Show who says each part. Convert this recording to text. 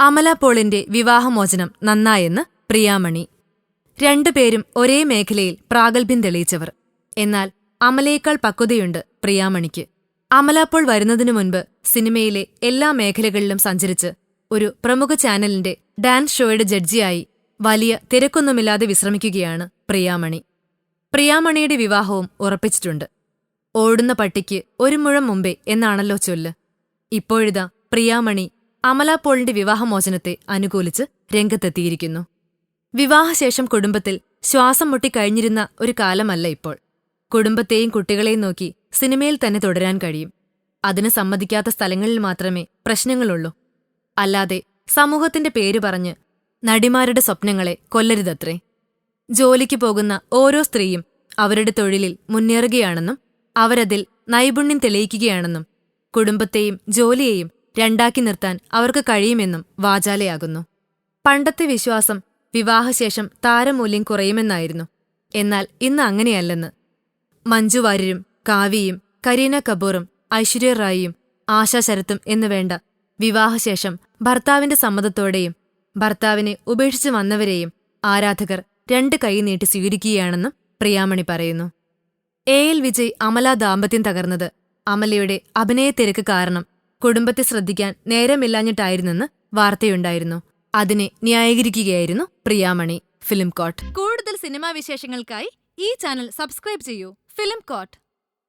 Speaker 1: അമല പോളിന്റെ വിവാഹമോചനം നന്നായെന്ന് പ്രിയാമണി. രണ്ടുപേരും ഒരേ മേഖലയിൽ പ്രാഗൽഭ്യം തെളിയിച്ചവർ. എന്നാൽ അമലയേക്കാൾ പക്വതയുണ്ട് പ്രിയാമണിക്ക്. അമല വരുന്നതിനു മുൻപ് സിനിമയിലെ എല്ലാ മേഖലകളിലും സഞ്ചരിച്ച് ഒരു പ്രമുഖ ചാനലിന്റെ ഡാൻസ് ഷോയുടെ ജഡ്ജിയായി വലിയ തിരക്കൊന്നുമില്ലാതെ വിശ്രമിക്കുകയാണ് പ്രിയാമണി. പ്രിയാമണിയുടെ വിവാഹവും ഉറപ്പിച്ചിട്ടുണ്ട്. ഓടുന്ന പട്ടിക്ക് ഒരു മുഴം മുമ്പേ എന്നാണല്ലോ ചൊല്ല്. ഇപ്പോഴിതാ പ്രിയാമണി അമല പോളിന്റെ വിവാഹമോചനത്തെ അനുകൂലിച്ച് രംഗത്തെത്തിയിരിക്കുന്നു. വിവാഹശേഷം കുടുംബത്തിൽ ശ്വാസം മുട്ടിക്കഴിഞ്ഞിരുന്ന ഒരു കാലമല്ല ഇപ്പോൾ. കുടുംബത്തെയും കുട്ടികളെയും നോക്കി സിനിമയിൽ തന്നെ തുടരാൻ കഴിയും. അതിന് സമ്മതിക്കാത്ത സ്ഥലങ്ങളിൽ മാത്രമേ പ്രശ്നങ്ങളുള്ളൂ. അല്ലാതെ സമൂഹത്തിന്റെ പേര് പറഞ്ഞ് നടിമാരുടെ സ്വപ്നങ്ങളെ കൊല്ലരുതത്രേ. ജോലിക്ക് പോകുന്ന ഓരോ സ്ത്രീയും അവരുടെ തൊഴിലിൽ മുന്നേറുകയാണെന്നും അവരതിൽ നൈപുണ്യം തെളിയിക്കുകയാണെന്നും കുടുംബത്തെയും ജോലിയെയും രണ്ടാക്കി നിർത്താൻ അവർക്ക് കഴിയുമെന്നും വാചാലയാകുന്നു. പണ്ടത്തെ വിശ്വാസം വിവാഹശേഷം താരമൂല്യം കുറയുമെന്നായിരുന്നു. എന്നാൽ ഇന്ന് അങ്ങനെയല്ലെന്ന്. മഞ്ജു വാര്യരും കാവ്യയും കരീന കപൂറും ഐശ്വര്യ റായിയും ആശാ ശരത്തും എന്നുവേണ്ട വിവാഹശേഷം ഭർത്താവിന്റെ സമ്മതത്തോടെയും ഭർത്താവിനെ ഉപേക്ഷിച്ചു വന്നവരെയും ആരാധകർ രണ്ട് കൈ നീട്ടി സ്വീകരിക്കുകയാണെന്നും പ്രിയാമണി പറയുന്നു. എ എൽ വിജയ് അമല ദാമ്പത്യം തകർന്നത് അമലയുടെ അഭിനയ അഭിനയത്തിരക്ക് കാരണം കുടുംബത്തെ ശ്രദ്ധിക്കാൻ നേരമില്ലാഞ്ഞിട്ടായിരുന്നെന്ന് വാർത്തയുണ്ടായിരുന്നു. അതിനെ ന്യായീകരിക്കുകയായിരുന്നു പ്രിയാമണി ഫിലിം കോട്ട്. കൂടുതൽ സിനിമാ വിശേഷങ്ങൾക്കായി ഈ ചാനൽ സബ്സ്ക്രൈബ് ചെയ്യൂ. Film coat.